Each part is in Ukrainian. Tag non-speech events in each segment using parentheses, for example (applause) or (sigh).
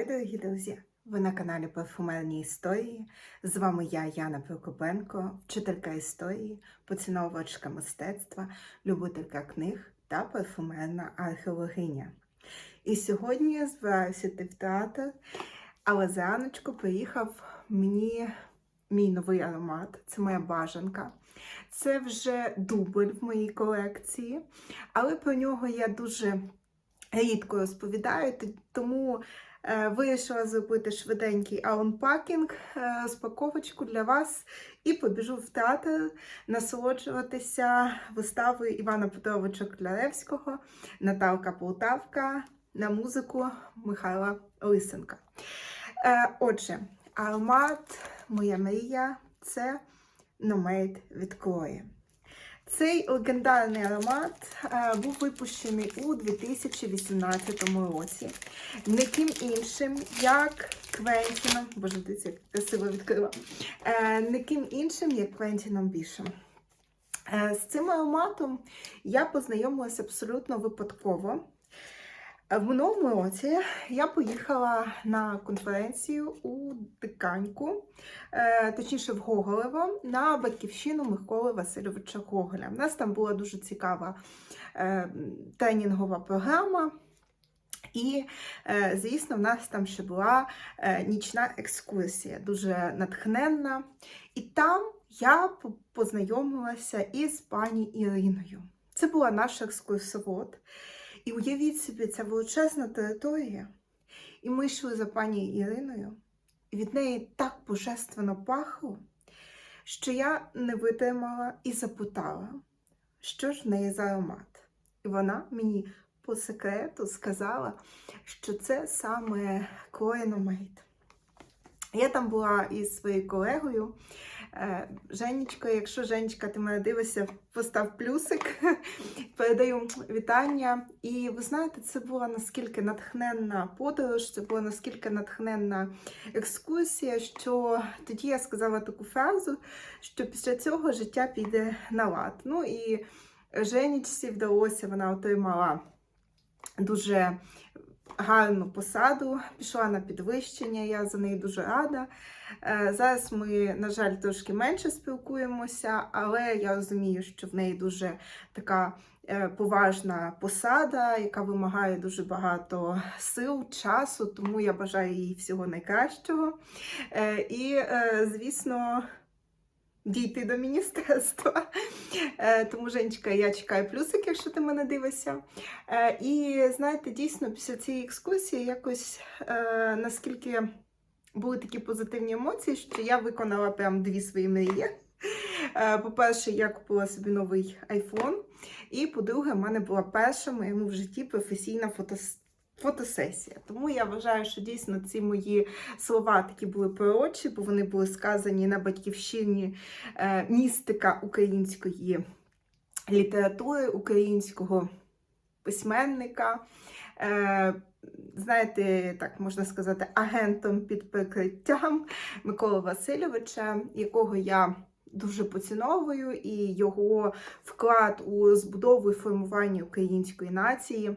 Вітаю, дорогі друзі! Ви на каналі Парфумерні історії. З вами я, Яна Прокопенко, вчителька історії, поціновувачка мистецтва, любителька книг та парфумерна археологиня. І сьогодні я збираюся йти в театр, але зраночку приїхав мені мій новий аромат. Це моя бажанка. Це вже дубль в моїй колекції, але про нього я дуже рідко розповідаю, тому вирішила зробити швиденький аунпакінг, е, розпаковочку для вас і побіжу в театр насолоджуватися виставою Івана Петровича Кляревського, Наталка Полтавка на музику Михайла Лисенка. Е, Отже, аромат, моя мрія це номейт від Клої. Цей легендарний аромат е, був випущений у 2018 році. Не ким іншим, як Квентіном, боже, дивіться, красиво відкрила. Е, не іншим, як Квентіном Бішем. Е, з цим ароматом я познайомилася абсолютно випадково. В минулому році я поїхала на конференцію у Диканьку, е, точніше в Гоголево, на батьківщину Миколи Васильовича Гоголя. У нас там була дуже цікава е, тренінгова програма. І, е, звісно, в нас там ще була нічна екскурсія, дуже натхненна. І там я познайомилася із пані Іриною. Це була наша екскурсовод. І уявіть собі, це величезна територія. І ми йшли за пані Іриною, і від неї так божественно пахло, що я не витримала і запитала, що ж в неї за аромат. І вона мені по секрету сказала, що це саме Коеномейт. Я там була із своєю колегою. Е, Женечка, якщо Женечка, ти мене дивишся, постав плюсик, (laughs) передаю вітання. І ви знаєте, це була наскільки натхненна подорож, це була наскільки натхненна екскурсія, що тоді я сказала таку фразу, що після цього життя піде на лад. Ну і Женічці вдалося, вона отримала дуже гарну посаду, пішла на підвищення, я за неї дуже рада. Е, Зараз ми, на жаль, трошки менше спілкуємося, але я розумію, що в неї дуже така е, поважна посада, яка вимагає дуже багато сил, часу, тому я бажаю їй всього найкращого. Е, І, звісно, дійти до міністерства. Е, Тому, Женечка, я чекаю плюсик, якщо ти мене дивишся. Е, І знаєте, дійсно, після цієї екскурсії якось е, наскільки були такі позитивні емоції, що я виконала прям дві свої мрії. По-перше, я купила собі новий iPhone. І по-друге, в мене була перша в моєму в житті професійна фотос... фотосесія. Тому я вважаю, що дійсно ці мої слова такі були пророчі, бо вони були сказані на батьківщині е, містика української літератури, українського письменника. Е, знаєте, так можна сказати, агентом під прикриттям Миколи Васильовича, якого я дуже поціновую, і його вклад у збудову і формування української нації.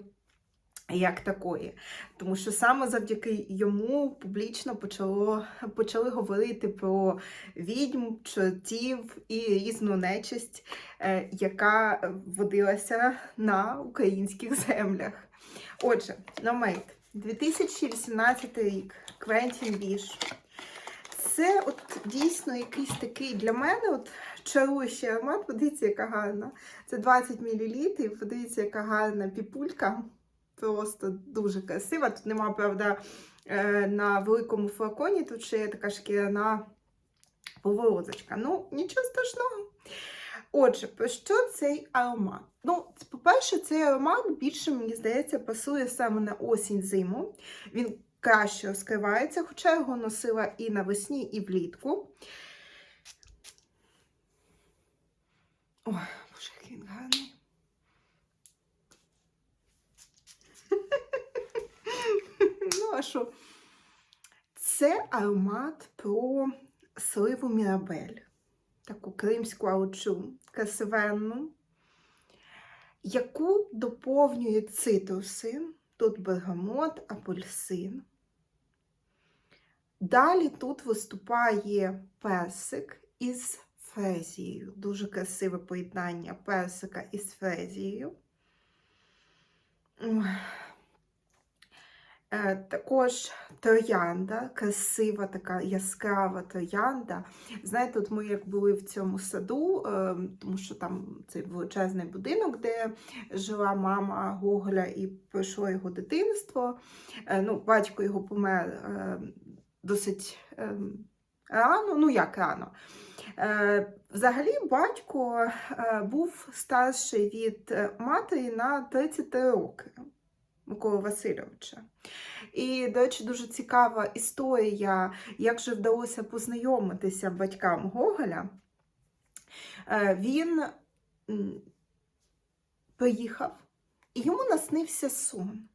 Як такої, тому що саме завдяки йому публічно почало, почали говорити про відьм, чортів і різну нечисть, е, яка водилася на українських (laughs) землях. Отже, номейт 2018 рік. Квентін Біш. Це от дійсно якийсь такий для мене от чаруючий аромат. Подивіться, яка гарна. Це 20 мл. Подивіться, яка гарна піпулька. Просто дуже красива. Тут нема, правда, е, на великому флаконі, тут ще є така шкіряна поворозочка. Ну, нічого страшного. Отже, про що цей аромат? Ну, по-перше, цей аромат більше, мені здається, пасує саме на осінь-зиму. Він краще розкривається, хоча його носила і навесні, і влітку. Ой, боже, який він гарний. Ну, що? Це аромат про сливу Мірабель таку кримську аучу красивенну, яку доповнює цитруси, тут бергамот, апельсин. Далі тут виступає персик із фрезією. Дуже красиве поєднання персика із фрезією. Е, Також троянда, красива така яскрава троянда. Знаєте, от ми як були в цьому саду, е, тому що там цей величезний будинок, де жила мама Гоголя і пройшло його дитинство. Е, Ну, батько його помер е, досить е, рано, ну як рано. Е, Взагалі, батько був старший від матері на 33 роки. Миколи Васильовича. І, до речі, дуже цікава історія, як же вдалося познайомитися батькам Гоголя. Е, Він приїхав, і йому наснився сон.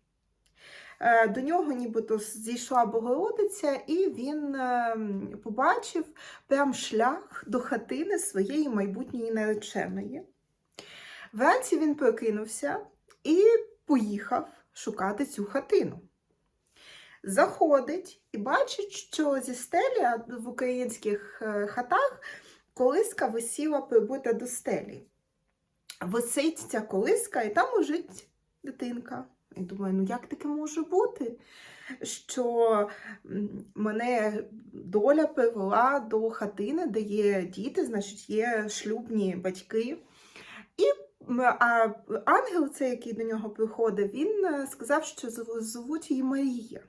Е, До нього нібито зійшла Богородиця, і він е, побачив прям шлях до хатини своєї майбутньої нареченої. Вранці він прокинувся і поїхав шукати цю хатину. Заходить і бачить, що зі стелі в українських е, хатах колиска висіла прибита до стелі. Висить ця колиска, і там лежить дитинка. І думаю, ну як таке може бути? Що мене доля привела до хатини, де є діти, значить, є шлюбні батьки. І А ангел, цей, який до нього приходив, він е, сказав, що звуть її Марія.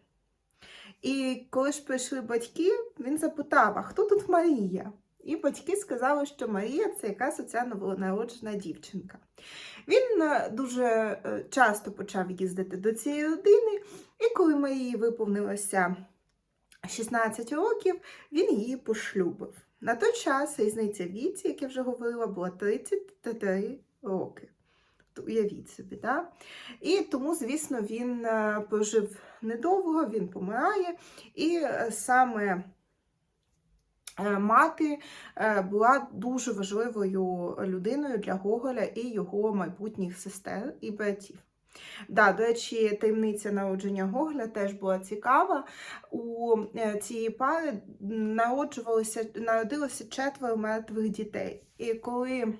І коли ж прийшли батьки, він запитав, а хто тут Марія? І батьки сказали, що Марія це якраз оця новонароджена дівчинка. Він е, дуже е, часто почав їздити до цієї родини, і коли Марії виповнилося 16 років, він її пошлюбив. На той час різниця віці, як я вже говорила, була 33 роки. Уявіть собі, так? І тому, звісно, він е, прожив недовго, він помирає, і е, саме е, мати була дуже важливою людиною для Гоголя і його майбутніх сестер і братів. Да, до речі, таємниця народження Гоголя теж була цікава. У цієї пари народжувалося, народилося четверо мертвих дітей. І коли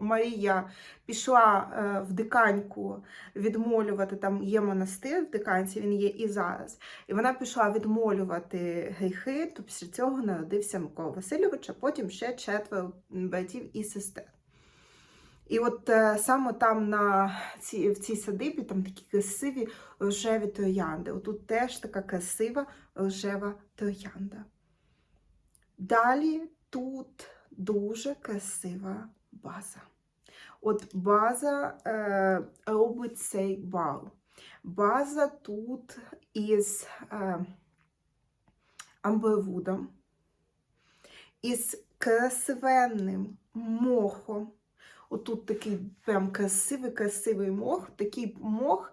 Марія пішла е, в диканьку відмолювати, там є монастир в диканці, він є і зараз. І вона пішла відмолювати гріхи, то після цього народився Микола Васильович, а потім ще четверо братів і сестер. І от е, саме там на ці, в цій садибі там такі красиві рожеві троянди. Отут теж така красива рожева троянда. Далі тут дуже красива база. От база е, робить цей бал. База тут із е, амбервудом, із красивенним мохом. Отут такий прям красивий, красивий мох. Такий мох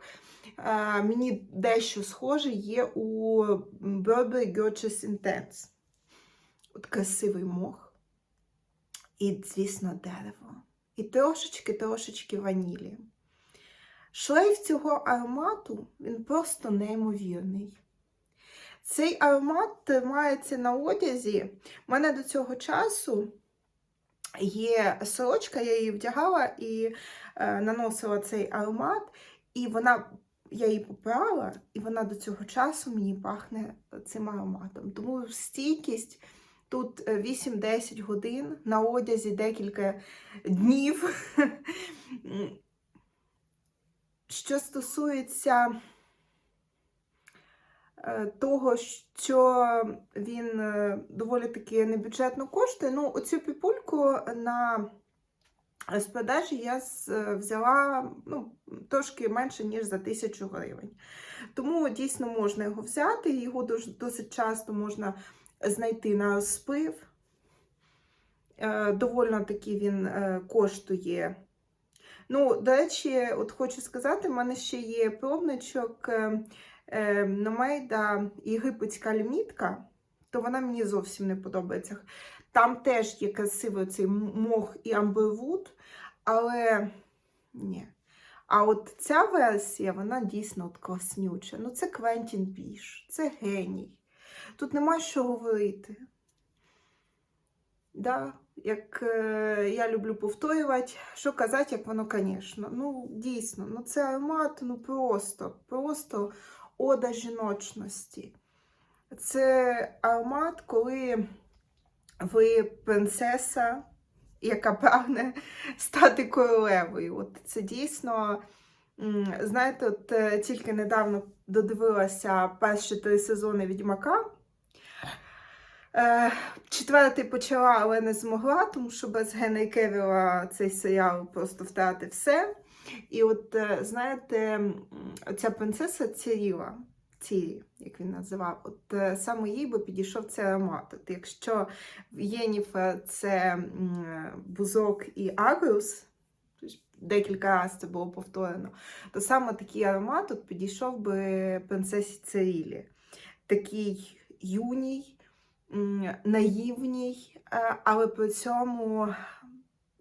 е, мені дещо схожий є у Burberry Gorgeous Intense. От красивий мох. І, звісно, дерево. І трошечки-трошечки ванілі. Шлейф цього аромату, він просто неймовірний. Цей аромат тримається на одязі. У мене до цього часу є сорочка, я її вдягала і е, наносила цей аромат, і вона, я її попрала, і вона до цього часу мені пахне цим ароматом. Тому стійкість тут е, 8-10 годин, на одязі декілька днів. (laughs) Що стосується е, того, що він е, доволі таки небюджетно коштує, ну, оцю піпульку на розпродажі я е, взяла ну, трошки менше, ніж за тисячу гривень. Тому дійсно можна його взяти, його досить часто можна знайти на розпив. Е, Довольно таки він е, коштує. Ну, до речі, от хочу сказати, в мене ще є пробничок е, Номейда єгипетська лімітка, то вона мені зовсім не подобається. Там теж є красивий цей мох і амбервуд, але ні. А от ця версія, вона дійсно от класнюча. Ну, це Квентін Піш, це геній. Тут нема що говорити. Да, як е, я люблю повторювати, що казати, як воно, звісно. Ну, дійсно, ну це аромат, ну просто, просто ода жіночності. Це аромат, коли ви принцеса, яка прагне стати королевою. От це дійсно, знаєте, от е, тільки недавно додивилася перші три сезони Відьмака. Е, Четвертий почала, але не змогла, тому що без Генрі Кевіла цей серіал просто втратив все. І от, е, знаєте, ця принцеса Ціріла, Цірі, як він називав, от е, саме їй би підійшов цей аромат. От якщо в Єніфер це бузок і агрус, декілька разів це було повторено, то саме такий аромат от підійшов би принцесі Цирілі. Такий юній, наївній, е, але при цьому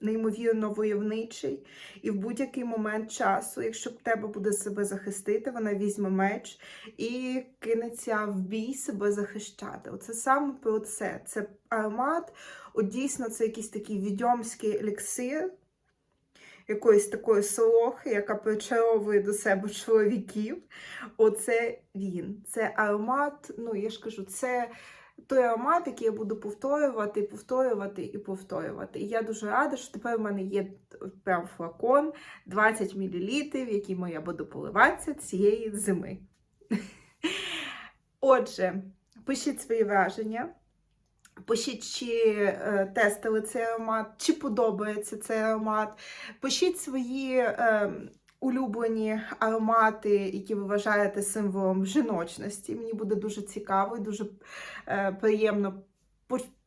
неймовірно войовничий. І в будь-який момент часу, якщо треба буде себе захистити, вона візьме меч і кинеться в бій себе захищати. Оце саме про це. Це аромат, от дійсно, це якийсь такий відьомський еліксир. Якоїсь такої солохи, яка причаровує до себе чоловіків. Оце він. Це аромат, ну я ж кажу, це той аромат, який я буду повторювати, повторювати і повторювати. І я дуже рада, що тепер в мене є прям флакон 20 мл, яким я буду поливатися цієї зими. (laughs) Отже, пишіть свої враження. Пишіть, чи е, тестили цей аромат, чи подобається цей аромат. Пишіть свої е, улюблені аромати, які ви вважаєте символом жіночності. Мені буде дуже цікаво і дуже е, приємно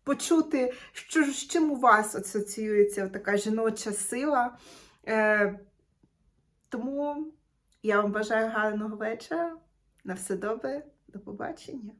почути, що, з чим у вас асоціюється така жіноча сила. Е, тому я вам бажаю гарного вечора. На все добре, до побачення.